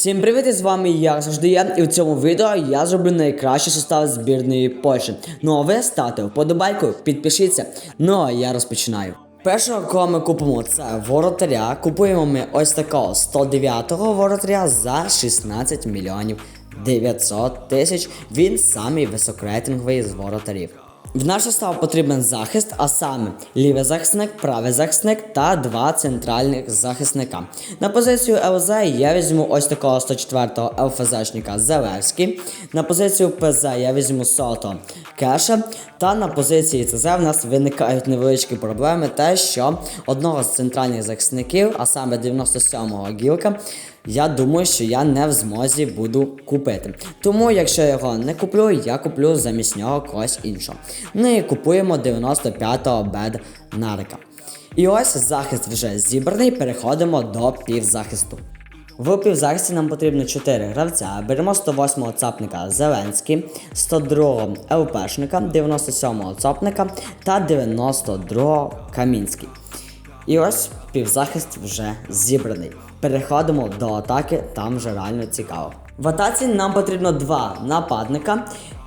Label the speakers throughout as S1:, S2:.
S1: Всім привіт, і з вами я завжди я, і в цьому відео я зроблю найкращий состав збірної Польщі. Ну а ви ставте вподобайку, підпишіться. Ну а я розпочинаю. Першого, кого ми купимо, це воротаря. Купуємо ми ось такого 109-го воротаря за 16 мільйонів 900 тисяч. Він самий високорейтинговий з воротарів. В наш состав потрібен захист, а саме лівий захисник, правий захисник та два центральних захисника. На позицію ЛЗ я візьму ось такого 104-го ЛФЗшника Зелевський. На позицію ПЗ я візьму Сото Кеша. Та на позиції ЦЗ в нас виникають невеличкі проблеми, те, що одного з центральних захисників, а саме 97-го гілка, я думаю, що я не в змозі буду купити. Тому, якщо його не куплю, я куплю замість нього когось іншого. Ну і купуємо 95-го бед Нарика. І ось захист вже зібраний, переходимо до півзахисту. В півзахисті нам потрібно 4 гравця. Беремо 108-го цапника Зеленський, 102-го ЛПшника, 97-го цапника та 92-го Камінський. І ось півзахист вже зібраний. Переходимо до атаки, там вже реально цікаво. В атаці нам потрібно два нападника.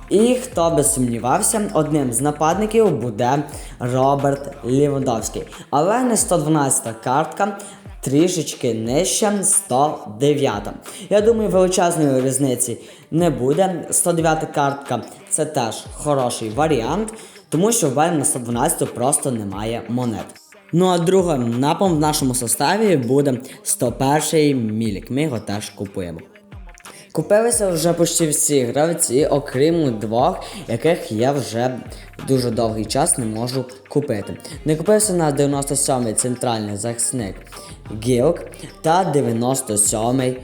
S1: І хто би сумнівався, одним з нападників буде Роберт Лівандовський. Але не 112 картка, трішечки нижче 109. Я думаю, величезної різниці не буде. 109 картка це теж хороший варіант, тому що в мене на 112 просто немає монет. Ну а другим напом в нашому составі буде 101 мілік. Ми його теж купуємо. Купилися вже почти всі гравці, окрім двох, яких я вже дуже довгий час не можу купити. Не купився на 97-й центральний захисник Гілк та 97-й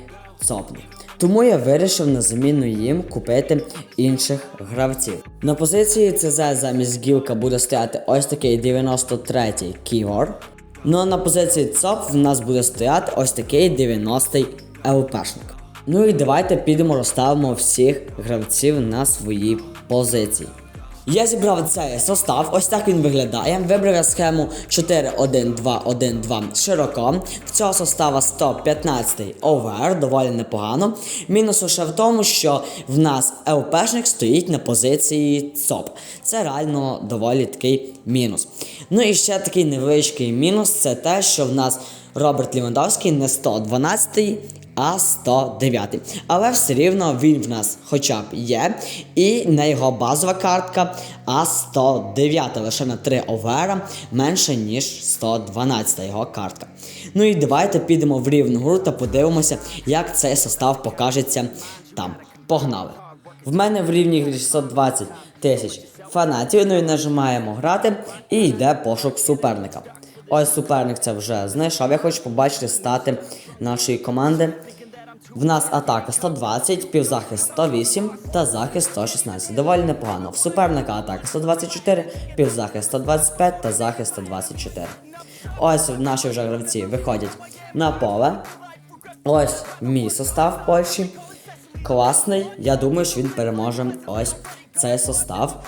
S1: Цопник. Тому я вирішив на заміну їм купити інших гравців. На позиції ЦЗ замість Гілка буде стояти ось такий 93-й Кігор. Ну а на позиції ЦОП в нас буде стояти ось такий 90-й ЛПшник. Ну і давайте підемо розставимо всіх гравців на свої позиції. Я зібрав цей состав, ось так він виглядає. Вибрав я схему 4-1-2-1-2 широко. В цього состава 115 овер, доволі непогано. Мінус лише в тому, що в нас ЛПшник стоїть на позиції ЦОП. Це реально доволі такий мінус. Ну і ще такий невеличкий мінус це те, що в нас Роберт Лівандовський не 112 а 109. Але все рівно він в нас хоча б є. І на його базова картка А109 лише на 3 овера менше, ніж 112 його картка. Ну і давайте підемо в рівну гру та подивимося, як цей состав покажеться там. Погнали! В мене в рівні 620 тисяч фанатів. Ну і нажимаємо грати і йде пошук суперника. Ось суперник це вже знайшов. Я хочу побачити стати нашої команди. В нас атака 120, півзахист 108 та захист 116. Доволі непогано. В суперника атака 124, півзахист 125 та захист 124. Ось наші вже гравці виходять на поле. Ось мій состав Польщі. Класний. Я думаю, що він переможе ось цей состав.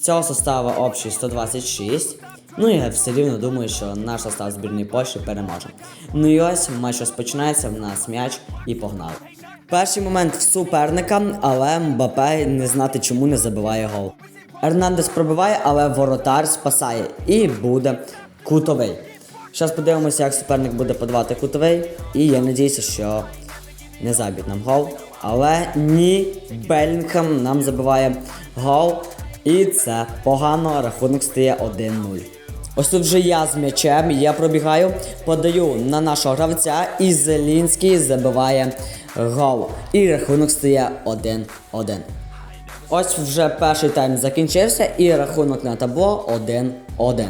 S1: Цього составу общий 126. Ну я все рівно думаю, що наш состав збірної Польщі переможе. Ну і ось матч розпочинається, в нас м'яч і погнали. Перший момент в суперника, але Мбапе не знати чому не забиває гол. Ернандес пробиває, але воротар спасає. І буде кутовий. Зараз подивимося, як суперник буде подавати кутовий. І я надіюся, що не заб'ють нам гол. Але ні, Белінгхам нам забиває гол. І це погано, рахунок стає 1-0. Ось тут вже я з м'ячем, я пробігаю, подаю на нашого гравця, і Зелінський забиває гол. І рахунок стає 1-1. Ось вже перший тайм закінчився, і рахунок на табло 1-1.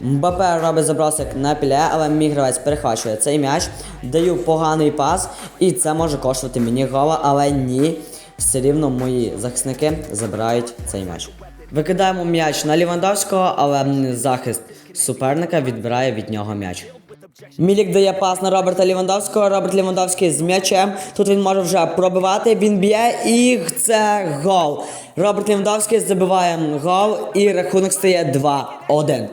S1: Мбапе робить забросок на піле, але мій гравець перехвачує цей м'яч. Даю поганий пас, і це може коштувати мені гола, але ні. Все рівно мої захисники забирають цей м'яч. Викидаємо м'яч на Лівандовського, але захист суперника відбирає від нього м'яч. Мілік дає пас на Роберта Лівандовського. Роберт Лівандовський з м'ячем. Тут він може вже пробивати. Він б'є і це гол. Роберт Лівандовський забиває гол і рахунок стає 2-1.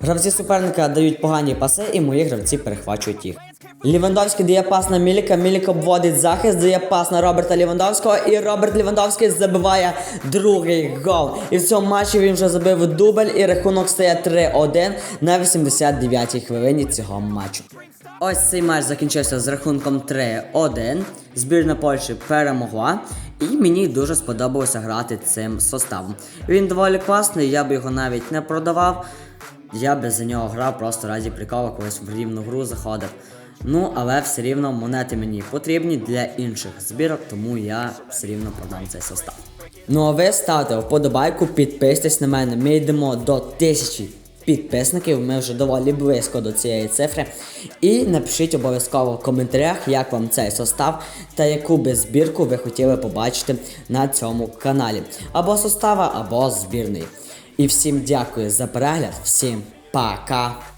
S1: Гравці суперника дають погані паси, і мої гравці перехвачують їх. Лівандовський дає пас на Міліка, Мілік обводить захист, дає пас на Роберта Лівандовського, і Роберт Лівандовський забиває другий гол. І в цьому матчі він вже забив дубль, і рахунок стає 3-1 на 89-й хвилині цього матчу. Ось цей матч закінчився з рахунком 3-1. Збірна Польщі перемогла. І мені дуже сподобалося грати цим составом. Він доволі класний, я би його навіть не продавав. Я би за нього грав просто раді прикола, колись в рівну гру заходив. Ну, але все рівно монети мені потрібні для інших збірок, тому я все рівно продам цей состав. Ну а ви ставте вподобайку, підписуйтесь на мене. Ми йдемо до тисячі підписників. Ми вже доволі близько до цієї цифри. І напишіть обов'язково в коментарях, як вам цей состав та яку би збірку ви хотіли побачити на цьому каналі. Або состава, або збірний. І всім дякую за перегляд, всім пока!